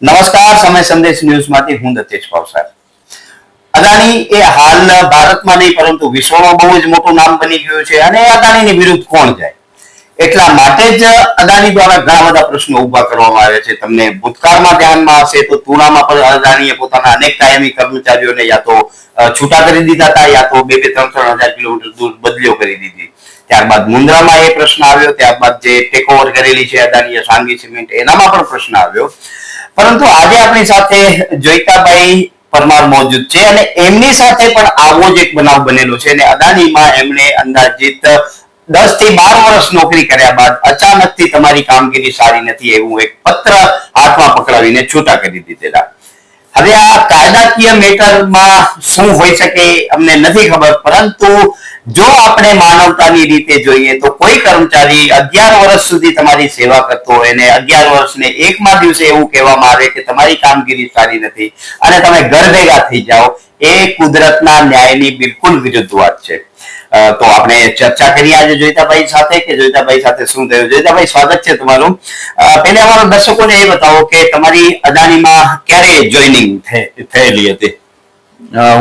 નમસ્કાર, સમય સંદેશ ન્યૂઝમાંથી હું દત્તેશ ભાવસાર અદાણી એ હાલ ભારતમાં નહીં, પરંતુ વિશ્વમાં બહુ જ મોટું નામ બની ગયું છે અને અદાણીની વિરુદ્ધ કોણ જાય? એટલા માટે જ અદાણી દ્વારા ઘણા બધા પ્રશ્નો ઊભા કરવામાં આવ્યા છે. તમને ભૂતકાળમાં ધ્યાનમાં હશે તો તુણામાં પણ અદાણીએ પોતાના અનેક કાયમી કર્મચારીઓને યા તો છૂટા કરી દીધા હતા, યા તો બે બે ત્રણ ત્રણ હજાર કિલોમીટર દૂર બદલીઓ કરી દીધી. ત્યારબાદ મુન્દ્રામાં એ પ્રશ્ન આવ્યો, ત્યારબાદ જે ટેક કરેલી છે અદાણીએ સાંગી સિમેન્ટ, એનામાં પણ પ્રશ્ન આવ્યો. પરંતુ આજે આપણી સાથે જોઈતાભાઈ પરમાર મોજૂદ છે અને એમની સાથે પણ આવો જ એક બનાવ બનેલો છે અને અદાનીમાં એમણે અંદાજિત દસથી બાર વર્ષ નોકરી કર્યા બાદ અચાનકથી તમારી કામગીરી સારી નથી એવું એક પત્ર હાથમાં પકડાવીને છૂટા કરી દીધેલા. હવે આ કાયદાકીય મેટરમાં શું હોઈ શકે અમને નથી ખબર, પરંતુ જો આપણે માનવતાની રીતે જોઈએ તો કોઈ કર્મચારી અગિયાર વર્ષ સુધી તમારી સેવા કરતો હોય ને અગિયાર વર્ષને એકમાં દિવસે એવું કહેવામાં આવે કે તમારી કામગીરી સારી નથી અને તમે ઘર ભેગા થઈ જાઓ, એ કુદરતના ન્યાયની બિલકુલ વિરુદ્ધ વાત છે તો આપણે ચર્ચા કરી આજે જોઈતાભાઈ સાથે કે જોઈતાભાઈ સાથે શું થયું? જોઈતાભાઈ, સ્વાગત છે તમારું. પહેલા અમારા દર્શકોને એ બતાવો કે તમારી અદાણીમાં ક્યારે જોઈનિંગ થયેલી હતી?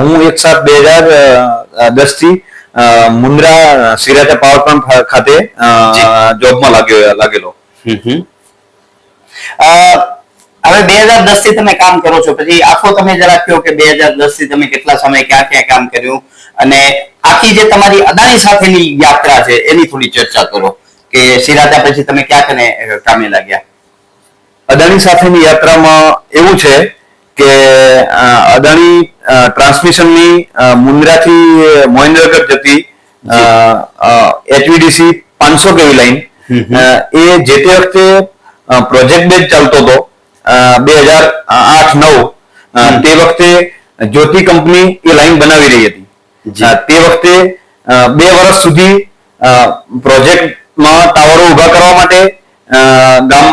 હું એક સાત બે હજાર દસથી મુન્દ્રા સિરાજા પાવર પ્લાન્ટ ખાતે જોબમાં લાગ્યો લાગેલો. હવે બે હજાર દસથી તમે કામ કરો છો. પછી આખો તમે જરા કહો કે બે હજાર દસથી તમે કેટલા સમય ક્યાં ક્યાં કામ કર્યું? અને આખી જે તમારી અદાણી સાથેની યાત્રા છે એની થોડી ચર્ચા કરો. કે સિરાજા પછી તમે ક્યાં કને કામે લાગ્યા? અદાણી સાથેની યાત્રામાં એવું છે કે અદાણી ટ્રાન્સમિશનની મુન્દ્રાથી મહેન્દ્રગઢ જતી એચવીડીસી પાંચસો કેવી લાઈન. એ જે તે વખતે પ્રોજેક્ટ બેઝ ચાલતો હતો બે હજાર આઠ નવ તે વખતે જ્યોતિ કંપની એ લાઈન બનાવી રહી હતી. તે વખતે બે વર્ષ સુધી પ્રોજેક્ટમાં ટાવરો ઊભા કરવા માટે ગામ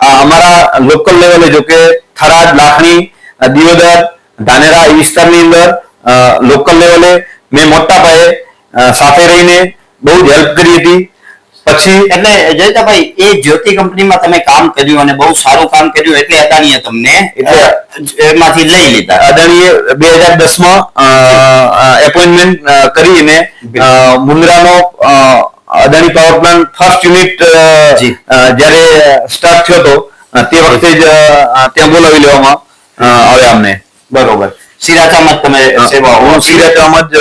અમારા લોકલ લેવલે જો કે થરાદ લાખણી દિયોદર ધાનેરા એ વિસ્તારની અંદર લોકલ લેવલે મેં મોટા પાયે સાથે રહીને બહુ જ હેલ્પ કરી હતી પછી એટલે જયતાભાઈ એ જ્યોતિ કંપનીમાં તમે કામ કર્યું અને બહુ સારું કામ કર્યું એટલે અદાણીએ તમને એટલે- એમાંથી લઈ લીધા અદાણીએ બે હજાર દસમાં એપોઇન્ટમેન્ટ કરીને મુંદ્રાનો મુન્દ્રાનો Adani power plant first unit. જ્યારે સ્ટાર્ટ થયો હતો તે વખતે જ ત્યાં બોલાવી લેવામાં અ, આવ્યા અમને. બરોબર. સિરાચામાં જ તમે સેવા હું સિરાચામાં જ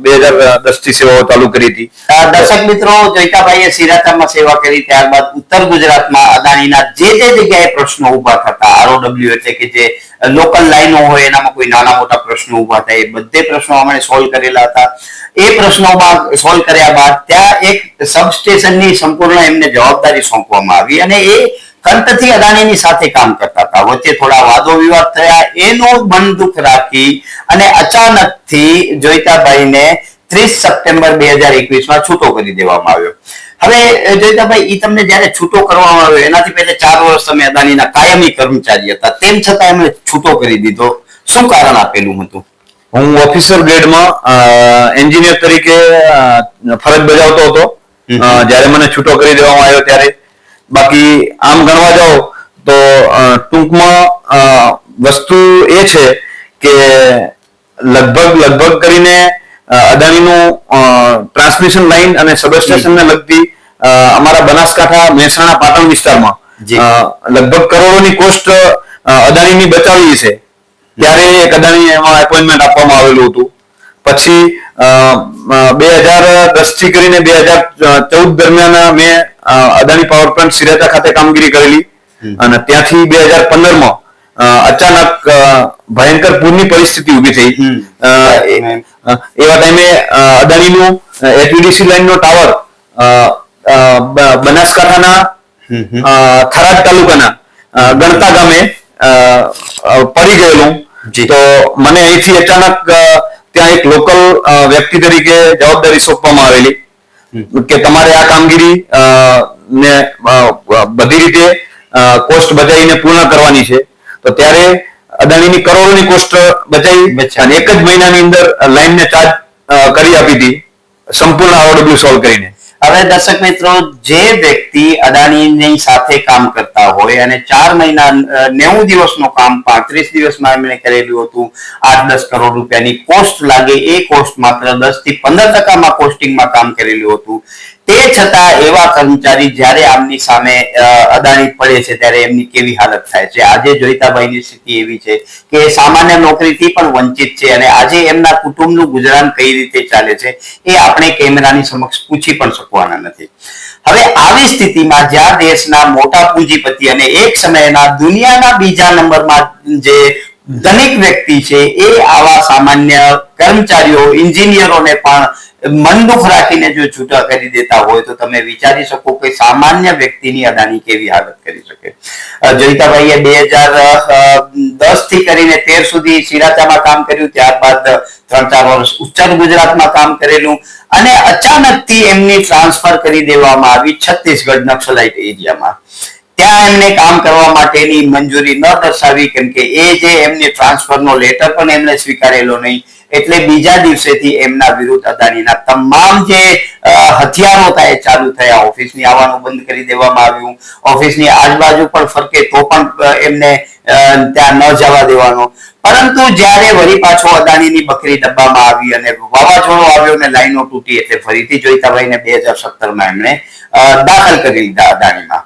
બે હજાર દસથી સેવાઓ ચાલુ કરી હતી. દર્શક મિત્રો જયકાભાઈએ સિરાચામાં સેવા કરી ત્યારબાદ ઉત્તર ગુજરાતમાં અદાણીના જે જે જગ્યાએ પ્રશ્નો ઊભા થતા આરઓડબ્લ્યુ એટલે કે જે લોકલ લાઈનો હોય એનામાં કોઈ નાના મોટા પ્રશ્નો ઊભા થાય એ બધે પ્રશ્નો અમે સોલ્વ કરેલા હતા. એ પ્રશ્નોમાં સોલ્વ કર્યા બાદ ત્યાં એક સબસ્ટેશનની સંપૂર્ણ એમને જવાબદારી સોંપવામાં આવી અને એ કંતથી અદાણીની સાથે કામ કરતા હતા. વચ્ચે થોડા વાદો વિવાદ થયા. એનું મન દુઃખ રાખી અને અચાનકથી જોઈતાભાઈને ત્રીસ સપ્ટેમ્બર બે હજાર એકવીસમાં છૂટો કરી દેવામાં આવ્યો. હવે જોઈતાભાઈ ઈ તમને જયારે છૂટો કરવામાં આવ્યો એનાથી પહેલા ચાર વર્ષ તમે અદાણીના કાયમી કર્મચારી હતા. તેમ છતાં એમણે છૂટો કરી દીધો. શું કારણ આપેલું હતું? હું ઓફિસર ગ્રેડમાં એન્જિનિયર તરીકે ફરજ બજાવતો હતો. જ્યારે મને છૂટો કરી દેવામાં આવ્યો ત્યારે બાકી આમ ગણવા જાઓ તો ટૂંકમાં વસ્તુ એ છે કે લગભગ લગભગ કરીને અદાણીનું ટ્રાન્સમિશન લાઈન અને સબસ્ટેશનને લગતી અમારા બનાસકાંઠા મહેસાણા પાટણ વિસ્તારમાં લગભગ કરોડોની કોસ્ટ અદાણીની બચાવી છે. ત્યારે એક અદાણી એમાં એપોઇન્ટમેન્ટ આપવામાં આવેલું હતું. પછી બે હજાર દસથી કરીને બે હજાર ચૌદ દરમિયાન મેં અદાણી પાવર પ્લાન્ટ સિરાજા ખાતે કામગીરી કરેલી. અને ત્યાંથી બે હજાર પંદરમાં અચાનક ભયંકર પૂરની પરિસ્થિતિ ઊભી થઈ. એવા ટાઈમે અદાણીનું એચવીડીસી લાઈનનો ટાવર બનાસકાંઠાના. થરાદ તાલુકાના ગણતા ગામે પડી ગયેલું. તો મને અહીંથી અચાનક ત્યાં એક લોકલ વ્યક્તિ તરીકે જવાબદારી સોંપવામાં આવેલી. કે તમારે આ કામગીરી ને બધી રીતે કોસ્ટ બચાવીને પૂર્ણ કરવાની છે. તો ત્યારે અદાણીની કરોડોની કોસ્ટ બચાવી. અને એક જ મહિનાની અંદર લાઈનને ચાર્જ કરી આપી હતી. સંપૂર્ણ આવડબ્લ્યુ સોલ્વ કરીને. હવે દર્શક મિત્રો, જે વ્યક્તિ અદાણીની સાથે કામ કરતા હોય અને ચાર મહિના નેવું દિવસનું કામ પાંત્રીસ દિવસમાં એમણે કરેલું હતું, આઠ દસ કરોડ રૂપિયાની કોસ્ટ લાગે, એ કોસ્ટ માત્ર દસથી પંદર ટકામાં કોસ્ટિંગમાં કામ કરેલું હતું. તે છતાં એવા કર્મચારી જ્યારે આમની સામે અદાણી પડે છે ત્યારે એમની કેવી હાલત થાય છે? આજે જોઈતાભાઈની સ્થિતિ એવી છે કે સામાન્ય નોકરીથી પણ વંચિત છે અને આજે એમના કુટુંબનું ગુજરાન કઈ રીતે ચાલે છે એ આપણે કેમેરાની સમક્ષ પૂછી પણ શકવાના નથી. હવે આવી સ્થિતિમાં જ્યાં દેશના મોટા પૂંજીપતિ અને એક સમયના દુનિયાના બીજા નંબરમાં જે ધનિક વ્યક્તિ છે એ આવા સામાન્ય કર્મચારીઓ, એન્જિનિયરોને પણ મન દુઃખ રાખીને જો છૂટા કરી દેતા હોય તો તમે વિચારી શકો કે સામાન્ય વ્યક્તિની અદાની કેવી હાલત કરી શકે. અ, જોઈતાભાઈએ બે હજાર દસથી કરીને તેર સુધી સિરાચામાં કામ કર્યું ત્યારબાદ ત્રણ ચાર વર્ષ ઉત્તર ગુજરાતમાં કામ કરેલું અને અચાનકથી એમની ટ્રાન્સફર કરી દેવામાં આવી છત્તીસગઢ નક્સલાઇટ એરિયામાં. ત્યાં એમને કામ કરવા માટેની મંજૂરી ન દર્શાવી કેમ કે એ જે એમની ટ્રાન્સફરનો લેટર પણ એમને સ્વીકારેલો નહીં એટલે બીજા દિવસેથી એમના વિરુદ્ધ અદાણીના તમામ જે હથિયારો હતા ચાલુ થયા. ઓફિસની આવવાનું બંધ કરી દેવામાં આવ્યું. ઓફિસની આજુબાજુ પણ ફરકે તો પણ એમને ત્યાં ન જવા દેવાનો. પરંતુ જ્યારે વળી પાછો અદાણીની બકરી ડબ્બામાં આવી અને વાવાઝોડું આવ્યો અને લાઈનો તૂટી એટલે ફરીથી જોઈતાભાઈને બે હજાર સત્તરમાં એમણે દાખલ કરી લીધા અદાણીમાં.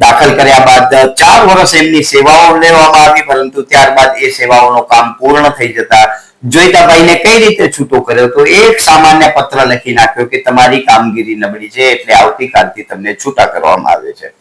દાખલ કર્યા બાદ ચાર વર્ષ એમની સેવાઓ લેવામાં આવી, પરંતુ ત્યારબાદ એ સેવાઓનો કામ પૂર્ણ થઈ જતા જોઈતાભાઈને કઈ રીતે છૂટો કર્યો તો એક સામાન્ય પત્ર લખી નાખ્યો કે તમારી કામગીરી નબળી છે એટલે આવતીકાલથી તમને છૂટા કરવામાં આવે છે.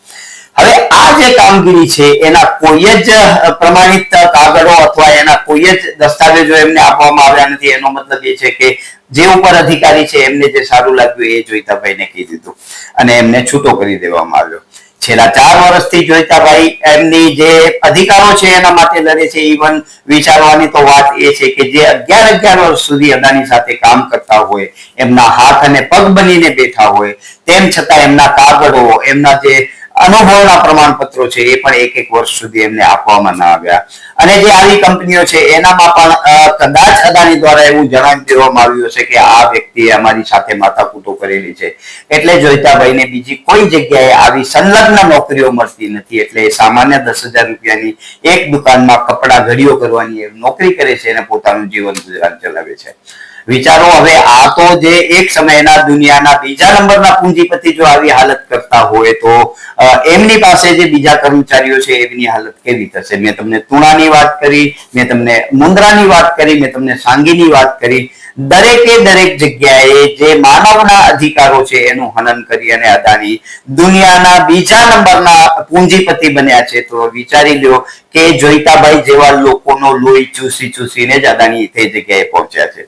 હવે આ જે કામગીરી છે એના કોઈ જ પ્રમાણિત કાગળો અથવા એના કોઈ જ દસ્તાવેજો એમને આપવામાં આવ્યા નથી. એનો મતલબ એ છે કે જે ઉપર અધિકારી છે એમને જે સારું લાગ્યું એ જોઈતાભાઈને કહી દીધું અને એમને છૂટો કરી દેવામાં આવ્યો. છેલ્લા ચાર વર્ષથી જોઈતાભાઈ એમની જે અધિકારો છે એના માટે લડે છે ઇવન વિચારવાની તો વાત એ છે કે જે અગિયાર અગિયાર વર્ષ સુધી અદાની સાથે કામ કરતા હોય, એમના હાથ અને પગ બનીને બેઠા હોય, તેમ છતાં એમના કાગળો, એમના જે અનુભવના પ્રમાણપત્રો છે, એ પણ એક એક વર્ષ સુધી એમને આપવામાં ના આવ્યા. અને જે આવી કંપનીઓ છે, એનામાં પણ કદાચ અદાણી દ્વારા એવું જણાવી દેવામાં આવ્યું હશે કે આ વ્યક્તિએ અમારી સાથે માથાકૂટો કરેલી છે. એટલે જોઈતાભાઈને બીજી કોઈ જગ્યાએ આવી સંલગ્ન નોકરીઓ મળતી નથી. એટલે સામાન્ય દસ હજાર રૂપિયાની એક દુકાનમાં કપડા ઘડીઓ કરવાની નોકરી કરે છે અને પોતાનું જીવન ગુજરાન ચલાવે છે. વિચારો, હવે આ તો જે એક સમયના દુનિયાના બીજા નંબરના પૂંજીપતિ જો આવી હાલત કરતા હોય તો એમની પાસે જે બીજા કર્મચારીઓ છે, એમની હાલત કેવી થશે? મેં તમને તુણાની વાત કરી, મેં તમને મુંદ્રાની વાત કરી, મેં તમને સાંગીની વાત કરી. દરેકે દરેક જગ્યાએ જે માનવના અધિકારો છે એનું હનન કરી અને અદાણી દુનિયાના બીજા નંબરના પૂંજીપતિ બન્યા છે. તો વિચારી લ્યો કે જોઈતાભાઈ જેવા લોકોનો લોહી ચૂસી ચૂસીને જ અદાણી તે જગ્યાએ પહોંચ્યા છે.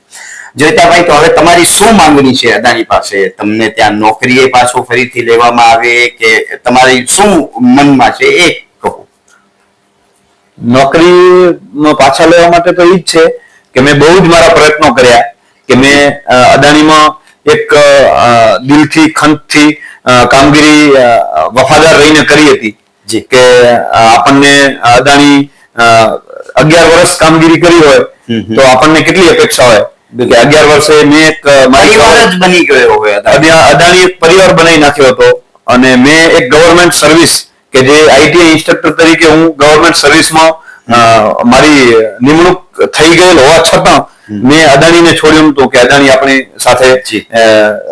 જોઈતાભાઈ તો હવે તમારી શું માંગણી છે અદાણી પાસે? તમને ત્યાં નોકરીએ પાછો ફરીથી લેવામાં આવે કે તમારી શું મનમાં છે? એ કહો. નોકરી પાછા લેવા માટે તો એ જ છે કે મેં બહુ જ મારા પ્રયત્નો કર્યા કે મેં અદાણીમાં એક દિલથી ખંતથી કામગીરી વફાદાર રહીને કરી હતી જે. કે આપણને અદાણી અગિયાર વર્ષ કામગીરી કરી હોય. તો આપણને કેટલી અપેક્ષા હોય? કે અગિયાર વર્ષે મેં એક પરિવાર જ બની ગયો હવે અદાણી. એક પરિવાર બનાવી નાખ્યો હતો અને મેં એક ગવર્મેન્ટ સર્વિસ કે જે આઈટી ઇન્સ્ટ્રક્ટર તરીકે હું ગવર્મેન્ટ સર્વિસમાં મારી નિમણૂક થઈ ગયેલ હોવા છતાં મેં અદાણીને છોડ્યું હતું કે અદાણી આપણી સાથે.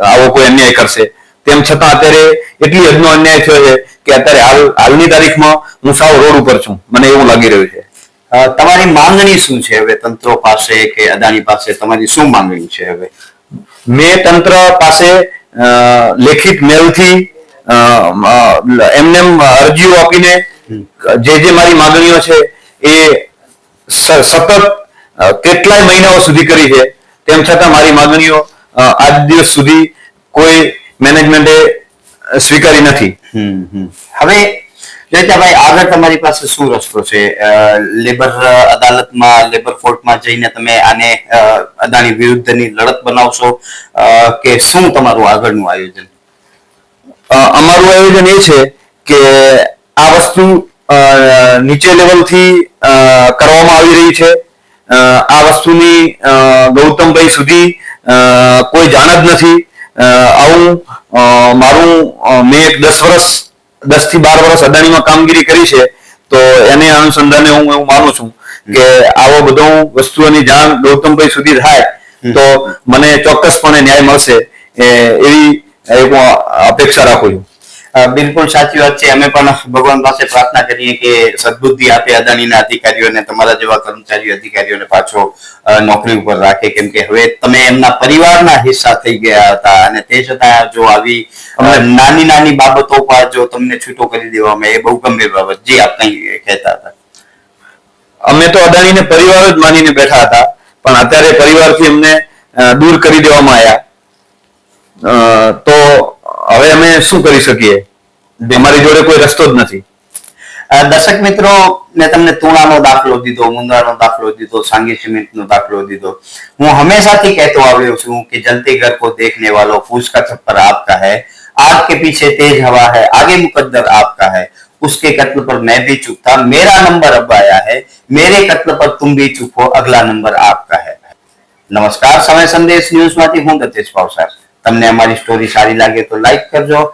આવો કોઈ અન્યાય કરશે. તેમ છતાં અત્યારે એટલી હદનો અન્યાય થયો છે કે અત્યારે હાલ હાલની તારીખમાં હું સાવ રોડ ઉપર છું. મને એવું લાગી રહ્યું છે. તમારી માંગણી શું છે હવે તંત્રો પાસે કે અદાણી પાસે? તમારી શું માંગણી છે હવે? મેં તંત્ર પાસે લેખિત મેલથી એમને અરજીઓ આપીને જે જે મારી માંગણીઓ છે એ સતત કેટલાય મહિનાઓ સુધી કરી છે. તેમ છતાં મારી માંગણીઓ આજ દિવસ સુધી કોઈ મેનેજમેન્ટે સ્વીકારી નથી. હવે જયતાભાઈ આગળ તમારી પાસે શું રસ્તો છે? લેબર અદાલતમાં લેબર કોર્ટમાં જઈને તમે આને અદાણી વિરુદ્ધની લડત બનાવશો કે શું તમારું આગળનું આયોજન? અમારું આયોજન એ છે કે આ વસ્તુ નીચે લેવલથી કરવામાં આવી રહી છે. આ વસ્તુની ગૌતમભાઈ સુધી કોઈ જાણ જ નથી. આવું મારું મેં એક દસ વર્ષ દસથી બાર વર્ષ અદાણીમાં કામગીરી કરી છે તો એને અનુસંધાને હું એવું માનું છું કે આવો બધો વસ્તુઓની જાણ ગૌતમભાઈ સુધી થાય તો મને ચોક્કસપણે ન્યાય મળશે એ એવી અપેક્ષા રાખું છું. બિલકુલ સાચી વાત છે. અમે પણ ભગવાન પાસે પ્રાર્થના કરીએ કે સદબુદ્ધિ આપે અદાણીના અધિકારીઓને, તમારા જેવા કર્મચારી અધિકારીઓને પાછો નોકરી ઉપર રાખે. કેમ કે હવે તમે એમના પરિવારના હિસ્સા થઈ ગયા હતા અને તે છતાં જો આવી નાની નાની બાબતો પર જો તમને છૂટો કરી દેવામાં એ બહુ ગંભીર બાબત. જે, આપ કઈ કહેતા હતા? અમે તો અદાણીને પરિવાર જ માનીને બેઠા હતા, પણ અત્યારે પરિવારથી અમને દૂર કરી દેવામાં આવ્યા. તો હવે અમે શું કરી શકીએ અમારી જોડે કોઈ રસ્તો જ નથી અ, દર્શક મિત્રો મેં તમને તુણાનો દાખલો દીધો મુંદ્રાનો દાખલો દીધો સાંગી સિમેન્ટનો દાખલો દીધો હું હંમેશાથી કહેતો આવ્યો છું કે જલતે ઘર को देखने वालों फूस का छप्पर आपका है आग के पीछे तेज हवा है आगे मुकद्दर आपका है उसके कत्ल पर मैं भी चुप था मेरा नंबर अब आया है मेरे कत्ल पर तुम भी चुप हो अगला नंबर आपका है નમસ્કાર સમય સંદેશ ન્યૂઝ માંથી હું દત્તેશ ભાવસાર તમને અમારી સ્ટોરી સારી લાગે તો લાઈક કરજો.